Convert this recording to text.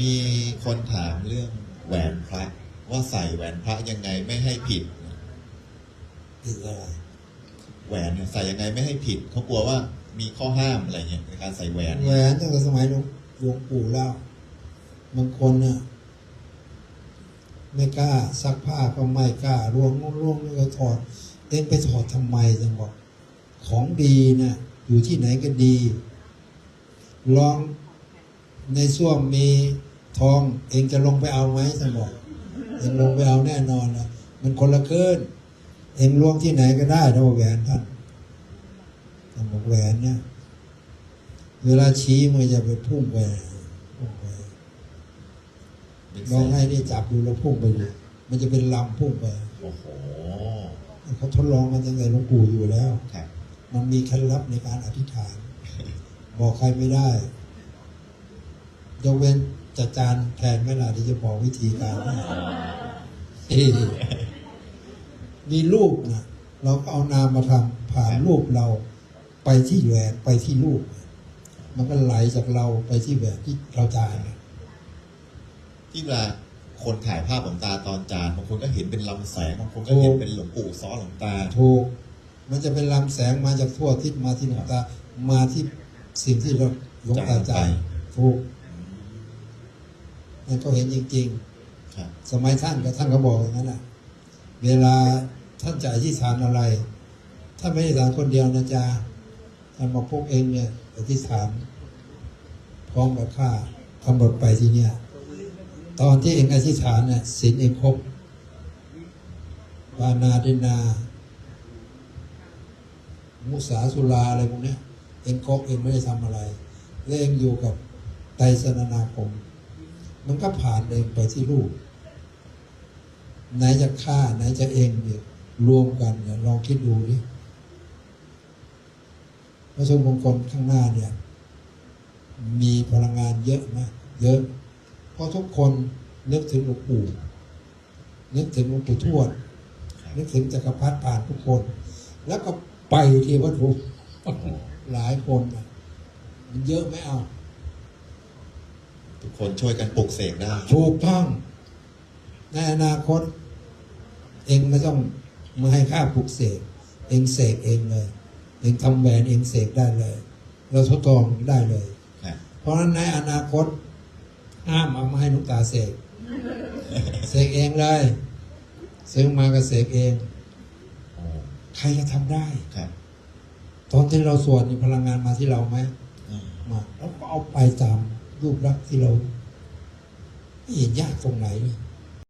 มีคนถามเรื่องแหวนพระว่าใส่แหวนพระยังไงไม่ให้ผิดผิดอะไรแหวนเนี่ยใส่ยังไงไม่ให้ผิดเขากลัวว่ามีข้อห้ามอะไรเงี้ยในการใส่แหวนแหวนตั้งแต่สมัยหลวงหลวงปู่แล้วบางคนน่ะไม่กล้าซักผ้าก็ไม่กล้าร่วงร่วงแล้วก็ถอดเองไปถอดทำไมจังบอกของดีน่ะอยู่ที่ไหนก็ดี ลองในส้วมมี ทองเองจะลงไปเอาไหมจังบอกเองลงไปเอาแน่นอนนะมันคนละคลื่นเองล้วงที่ไหนก็ได้ถ้าว่าแหวนท่านท่านบอกแหวนเนี่ยเวลาชี้มันจะไปพุ่งไปพุ่งไปลองให้นี่จับดูแล้วพุ่งไปดูมันจะเป็นลำพุ่งไปโอ้โหเขาทดลองกันตั้งแต่หลวงปู่อยู่แล้วครับมันมีเคล็ดลับในการอธิษฐาน บอกใครไม่ได้ยกเว้น จัดจานแทนไม่ล่ะที่จะบอกวิธีการให้เอ้ยมีรูปนะเราก็เอานามมาทำผ่านรูปเราไปที่แหวนไปที่รูป มันก็ไหลจากเราไปที่แหวนที่เราจานที่เวลาคนถ่ายภาพหลวงตาตอนจานบางคนก็เห็นเป็นลำแสงบางคนก็เห็นเป็นหลวงปู่ซ้อนหลวงตาถูกมันจะเป็นลำแสงมาจากทั่วทิศมาที่หลวงตามาที่สิ่งที่เราหลวงตาจานถูก นั่นก็เห็นจริงๆครับสมัยท่านก็ท่านก็บอกอย่างนั้นแหละเวลาท่านจะอธิษฐานอะไร ท่านไม่ได้อธิษฐานคนเดียวนะจ๊ะท่านบอกพวกเองเนี่ยอธิษฐานพร้อมกับข้ากำหนดไปที่เนี่ย ตอนที่เองอธิษฐานเนี่ยศีลเองครบปานาดินา มุสาสุราอะไรพวกเนี้ยเองครบเองไม่ได้ทำอะไร แล้วเองอยู่กับไตรสนนาคม มันก็ผ่านเองไปที่รูปไหนจะฆ่า ไหนจะเองเนี่ยรวมกันเนี่ยลองคิดดูดิพระสงฆ์มงคลข้างหน้าเนี่ย มีพลังงานเยอะนะเยอะ เพราะทุกคนนึกถึงหลวงปู่นึกถึงหลวงปู่ทวดนึกถึงจักรพรรดิผ่านทุกคน แล้วก็ไปที่วัตถุหลายคนมันเยอะไม่เอา ทุกคนช่วยกันปลุกเสกได้ถูกต้อง ในอนาคต เองไม่ต้องมาให้ข้าปลุกเสกเองเสกเองเลย เองทำแหวนเองเสกได้เลย เราทดลองได้เลยครับเพราะฉะนั้นในอนาคตห้ามเอามาให้หลูกตาเสกเสกเองเลยซื้อมาก็เสกเองโอ้ใครจะทำได้ครับตอนที่เราสวดนี่พลังงานมาที่เราไหมอืมมาแล้วก็เอาไปตาม รูปลักษณ์ที่เราเห็นยากตรงไหนเลย